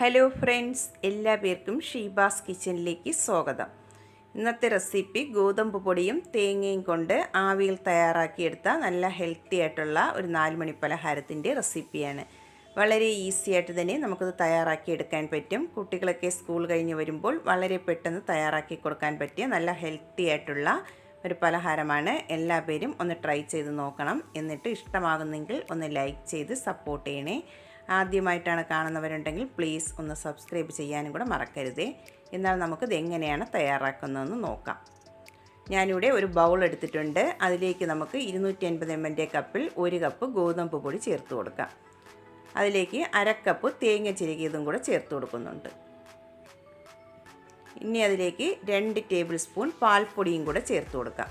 Hello friends എല്ലാ പേർക്കും ഷീബാസ് കിച്ചണിലേക്ക് സ്വാഗതം. ഇന്നത്തെ റെസിപ്പി ഗോതമ്പ് പൊടിയും തേങ്ങയും കൊണ്ട് ആവിയിൽ തയ്യാറാക്കിയെടുത്ത നല്ല ഹെൽത്തി ആയിട്ടുള്ള ഒരു നാലുമണി പലഹാരത്തിന്റെ റെസിപ്പിയാണ്. വളരെ ഈസി ആയിട്ട് തന്നെ നമുക്കത് തയ്യാറാക്കിയെടുക്കാൻ പറ്റും. കുട്ടികളൊക്കെ സ്കൂൾ കഴിഞ്ഞ് വരുമ്പോൾ വളരെ പെട്ടെന്ന് തയ്യാറാക്കി കൊടുക്കാൻ പറ്റിയ നല്ല ഹെൽത്തി ആയിട്ടുള്ള ഒരു പലഹാരമാണ്. എല്ലാ പേരും ഒന്ന് ട്രൈ ചെയ്ത് നോക്കണം. എന്നിട്ട് ഇഷ്ടമാകുന്നെങ്കിൽ ഒന്ന് ലൈക്ക് ചെയ്ത് സപ്പോർട്ട് ചെയ്യണേ. ആദ്യമായിട്ടാണ് കാണുന്നവരുണ്ടെങ്കിൽ പ്ലീസ് ഒന്ന് സബ്സ്ക്രൈബ് ചെയ്യാനും കൂടെ മറക്കരുതേ. എന്നാൽ നമുക്കിത് എങ്ങനെയാണ് തയ്യാറാക്കുന്നതെന്ന് നോക്കാം. ഞാനിവിടെ ഒരു ബൗൾ എടുത്തിട്ടുണ്ട്. അതിലേക്ക് നമുക്ക് ഇരുന്നൂറ്റി അൻപത് എം എന്റെ കപ്പിൽ ഒരു കപ്പ് ഗോതമ്പ് പൊടി ചേർത്ത് കൊടുക്കാം. അതിലേക്ക് അരക്കപ്പ് തേങ്ങ ചിരകിയതും കൂടെ ചേർത്ത് കൊടുക്കുന്നുണ്ട്. ഇനി അതിലേക്ക് രണ്ട് ടേബിൾ സ്പൂൺ പാൽപ്പൊടിയും കൂടെ ചേർത്ത് കൊടുക്കാം.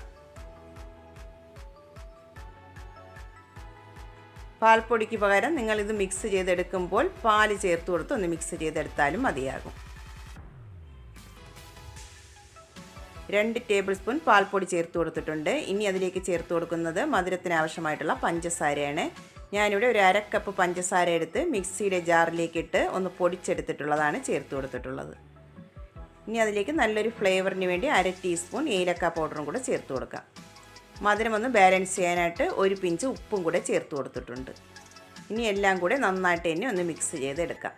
പാൽപ്പൊടിക്ക് പകരം നിങ്ങളിത് മിക്സ് ചെയ്തെടുക്കുമ്പോൾ പാൽ ചേർത്ത് കൊടുത്ത് ഒന്ന് മിക്സ് ചെയ്തെടുത്താലും മതിയാകും. രണ്ട് ടേബിൾ സ്പൂൺ പാൽപ്പൊടി ചേർത്ത് കൊടുത്തിട്ടുണ്ട്. ഇനി അതിലേക്ക് ചേർത്ത് കൊടുക്കുന്നത് മധുരത്തിന് ആവശ്യമായിട്ടുള്ള പഞ്ചസാരയാണ്. ഞാനിവിടെ ഒരു അരക്കപ്പ് പഞ്ചസാര എടുത്ത് മിക്സിയുടെ ജാറിലേക്ക് ഇട്ട് ഒന്ന് പൊടിച്ചെടുത്തിട്ടുള്ളതാണ് ചേർത്ത് കൊടുത്തിട്ടുള്ളത്. ഇനി അതിലേക്ക് നല്ലൊരു ഫ്ലേവറിന് വേണ്ടി അര ടീസ്പൂൺ ഏലക്ക പൗഡറും കൂടെ ചേർത്ത് കൊടുക്കാം. മധുരം ഒന്ന് ബാലൻസ് ചെയ്യാനായിട്ട് ഒരു പിഞ്ച് ഉപ്പും കൂടെ ചേർത്ത് കൊടുത്തിട്ടുണ്ട്. ഇനി എല്ലാം കൂടെ നന്നായിട്ട് തന്നെ ഒന്ന് മിക്സ് ചെയ്തെടുക്കാം.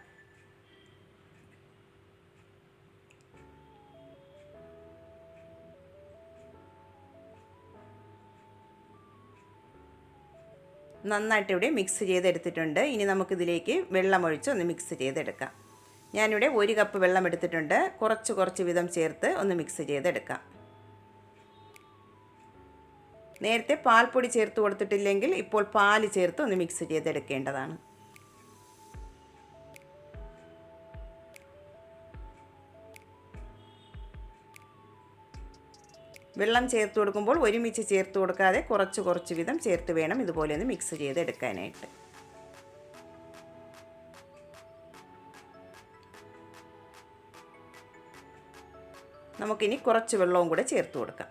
നന്നായിട്ട് ഇവിടെ മിക്സ് ചെയ്തെടുത്തിട്ടുണ്ട്. ഇനി നമുക്കിതിലേക്ക് വെള്ളമൊഴിച്ച് ഒന്ന് മിക്സ് ചെയ്തെടുക്കാം. ഞാനിവിടെ ഒരു കപ്പ് വെള്ളം എടുത്തിട്ടുണ്ട്. കുറച്ച് കുറച്ച് വിധം ചേർത്ത് ഒന്ന് മിക്സ് ചെയ്തെടുക്കാം. നേരത്തെ പാൽപ്പൊടി ചേർത്ത് കൊടുത്തിട്ടില്ലെങ്കിൽ ഇപ്പോൾ പാൽ ചേർത്ത് ഒന്ന് മിക്സ് ചെയ്തെടുക്കേണ്ടതാണ്. വെള്ളം ചേർത്ത് കൊടുക്കുമ്പോൾ ഒരുമിച്ച് ചേർത്ത് കൊടുക്കാതെ കുറച്ച് കുറച്ച് വിധം ചേർത്ത് വേണം ഇതുപോലെ ഒന്ന് മിക്സ് ചെയ്തെടുക്കാനായിട്ട്. നമുക്കിനി കുറച്ച് വെള്ളവും കൂടെ ചേർത്ത് കൊടുക്കാം.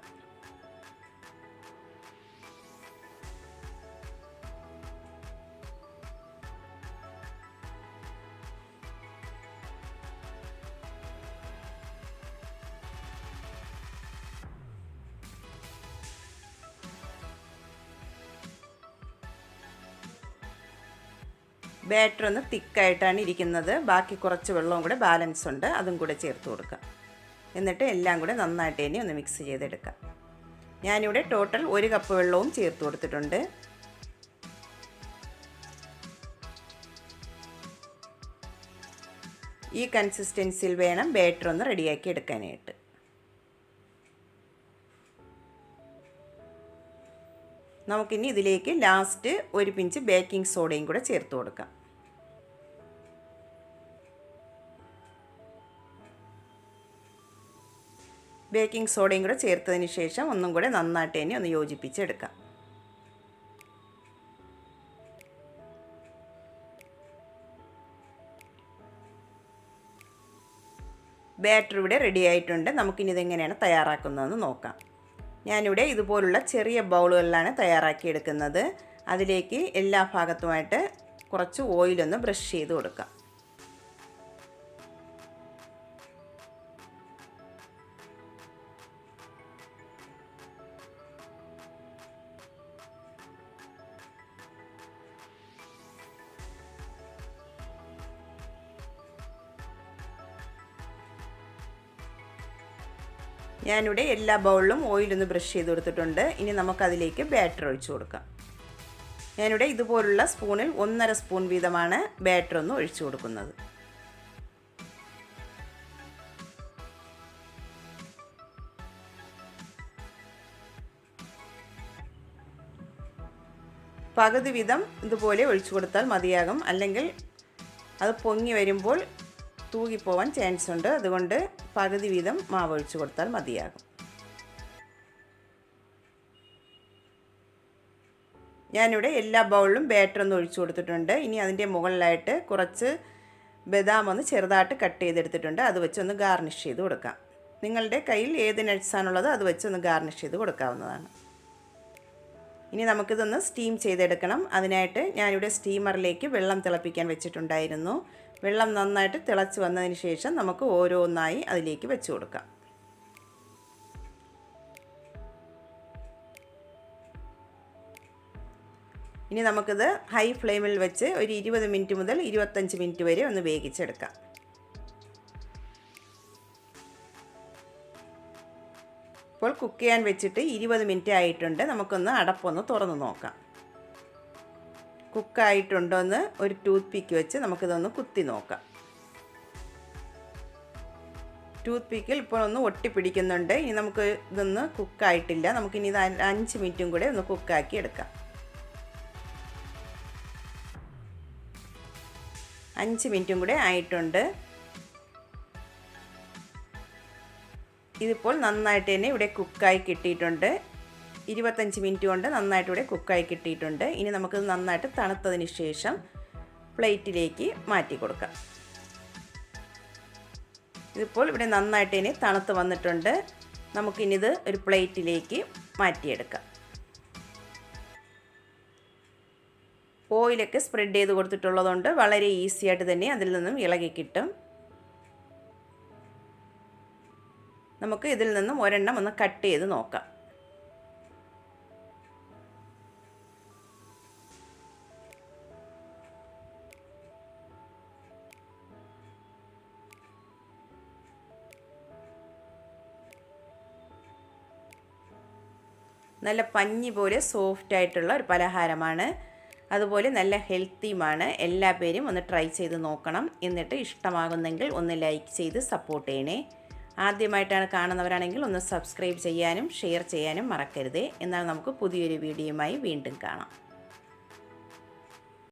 ബാറ്റർ ഒന്ന് തിക്കായിട്ടാണ് ഇരിക്കുന്നത്. ബാക്കി കുറച്ച് വെള്ളവും കൂടെ ബാലൻസ് ഉണ്ട്. അതും കൂടെ ചേർത്ത് കൊടുക്കാം. എന്നിട്ട് എല്ലാം കൂടെ നന്നായിട്ട് തന്നെ ഒന്ന് മിക്സ് ചെയ്തെടുക്കാം. ഞാനിവിടെ ടോട്ടൽ ഒരു കപ്പ് വെള്ളവും ചേർത്ത് കൊടുത്തിട്ടുണ്ട്. ഈ കൺസിസ്റ്റൻസിയിൽ വേണം ബാറ്റർ ഒന്ന് റെഡിയാക്കി എടുക്കാനായിട്ട്. നമുക്കിനി ഇതിലേക്ക് ലാസ്റ്റ് ഒരു പിഞ്ച് ബേക്കിംഗ് സോഡയും കൂടെ ചേർത്ത് കൊടുക്കാം. ബേക്കിംഗ് സോഡയും കൂടെ ചേർത്തതിന് ശേഷം ഒന്നും കൂടെ നന്നായിട്ട് തന്നെ ഒന്ന് യോജിപ്പിച്ചെടുക്കാം. ബാറ്റർ ഇവിടെ റെഡി ആയിട്ടുണ്ട്. നമുക്കിനി ഇതെങ്ങനെയാണ് തയ്യാറാക്കുന്നതെന്ന് നോക്കാം. ഞാനിവിടെ ഇതുപോലുള്ള ചെറിയ ബൗളുകളിലാണ് തയ്യാറാക്കിയെടുക്കുന്നത്. അതിലേക്ക് എല്ലാ ഭാഗത്തുമായിട്ട് കുറച്ച് ഓയിലൊന്ന് ബ്രഷ് ചെയ്ത് കൊടുക്കാം. ഞാനിവിടെ എല്ലാ ബൗളിലും ഓയിലൊന്ന് ബ്രഷ് ചെയ്ത് കൊടുത്തിട്ടുണ്ട്. ഇനി നമുക്കതിലേക്ക് ബാറ്റർ ഒഴിച്ചു കൊടുക്കാം. ഞാനിവിടെ ഇതുപോലുള്ള സ്പൂണിൽ ഒന്നര സ്പൂൺ വീതമാണ് ബാറ്റർ ഒന്ന് ഒഴിച്ചു കൊടുക്കുന്നത്. പകുതി വിധം ഇതുപോലെ ഒഴിച്ചു കൊടുത്താൽ മതിയാകും. അല്ലെങ്കിൽ അത് പൊങ്ങി വരുമ്പോൾ തൂകിപ്പോവാൻ ചാൻസ് ഉണ്ട്. അതുകൊണ്ട് പകുതി വീതം മാവ് ഒഴിച്ചു കൊടുത്താൽ മതിയാകും. ഞാനിവിടെ എല്ലാ ബൗളിലും ബാറ്റർ ഒന്ന് ഒഴിച്ചു കൊടുത്തിട്ടുണ്ട്. ഇനി അതിന്റെ മുകളിലായിട്ട് കുറച്ച് ബദാം ഒന്ന് ചെറുതായിട്ട് കട്ട് ചെയ്തെടുത്തിട്ടുണ്ട്. അത് വെച്ചൊന്ന് ഗാർണിഷ് ചെയ്ത് കൊടുക്കാം. നിങ്ങളുടെ കയ്യിൽ ഏത് നട്ട്സാണുള്ളത് അത് വെച്ചൊന്ന് ഗാർണിഷ് ചെയ്ത് കൊടുക്കാവുന്നതാണ്. ഇനി നമുക്കിതൊന്ന് സ്റ്റീം ചെയ്തെടുക്കണം. അതിനായിട്ട് ഞാനിവിടെ സ്റ്റീമറിലേക്ക് വെള്ളം തിളപ്പിക്കാൻ വെച്ചിട്ടുണ്ടായിരുന്നു. വെള്ളം നന്നായിട്ട് തിളച്ച് വന്നതിന് ശേഷം നമുക്ക് ഓരോന്നായി അതിലേക്ക് വെച്ച് കൊടുക്കാം. ഇനി നമുക്കിത് ഹൈ ഫ്ലെയിമിൽ വെച്ച് ഒരു ഇരുപത് മിനിറ്റ് മുതൽ ഇരുപത്തഞ്ച് മിനിറ്റ് വരെ ഒന്ന് വേവിച്ചെടുക്കാം. ഇപ്പോൾ കുക്ക് ചെയ്യാൻ വെച്ചിട്ട് ഇരുപത് മിനിറ്റ് ആയിട്ടുണ്ട്. നമുക്കൊന്ന് അടപ്പൊന്ന് തുറന്ന് നോക്കാം. കുക്കായിട്ടുണ്ടോ എന്ന് ഒരു ടൂത്ത് പിക്ക് വെച്ച് നമുക്കിതൊന്ന് കുത്തി നോക്കാം. ടൂത്ത് പിക്കിൽ ഇപ്പോൾ ഒന്ന് ഒട്ടിപ്പിടിക്കുന്നുണ്ട് ഇനി നമുക്ക് ഇതൊന്ന് കുക്കായിട്ടില്ല നമുക്കിനി ഇത് അഞ്ച് മിനിറ്റും കൂടെ ഒന്ന് കുക്കാക്കി എടുക്കാം. അഞ്ച് മിനിറ്റും കൂടെ ആയിട്ടുണ്ട്. ഇതിപ്പോൾ നന്നായിട്ട് തന്നെ ഇവിടെ കുക്കായി കിട്ടിയിട്ടുണ്ട്. ഇരുപത്തഞ്ച് മിനിറ്റ് കൊണ്ട് നന്നായിട്ട് ഇവിടെ കുക്കായി കിട്ടിയിട്ടുണ്ട്. ഇനി നമുക്കിത് നന്നായിട്ട് തണുത്തതിന് ശേഷം പ്ലേറ്റിലേക്ക് മാറ്റി കൊടുക്കാം. ഇതിപ്പോൾ ഇവിടെ നന്നായിട്ട് ഇനി തണുത്ത് വന്നിട്ടുണ്ട്. നമുക്കിനിത് ഒരു പ്ലേറ്റിലേക്ക് മാറ്റിയെടുക്കാം. ഓയിലൊക്കെ സ്പ്രെഡ് ചെയ്ത് കൊടുത്തിട്ടുള്ളതുകൊണ്ട് വളരെ ഈസിയായിട്ട് തന്നെ അതിൽ നിന്നും ഇളകി കിട്ടും. നമുക്ക് ഇതിൽ നിന്നും ഒരെണ്ണം ഒന്ന് കട്ട് ചെയ്ത് നോക്കാം. നല്ല പഞ്ഞി പോലെ സോഫ്റ്റ് ആയിട്ടുള്ള ഒരു പലഹാരമാണ്. അതുപോലെ നല്ല ഹെൽത്തിയുമാണ് എല്ലാ പേരും ഒന്ന് ട്രൈ ചെയ്ത് നോക്കണം. എന്നിട്ട് ഇഷ്ടമാകുന്നെങ്കിൽ ഒന്ന് ലൈക്ക് ചെയ്ത് സപ്പോർട്ട് ചെയ്യണേ. ആദ്യമായിട്ടാണ് കാണുന്നവരാണെങ്കിൽ ഒന്ന് സബ്സ്ക്രൈബ് ചെയ്യാനും ഷെയർ ചെയ്യാനും മറക്കരുത്. എന്നാൽ നമുക്ക് പുതിയൊരു വീഡിയോയുമായി വീണ്ടും കാണാം.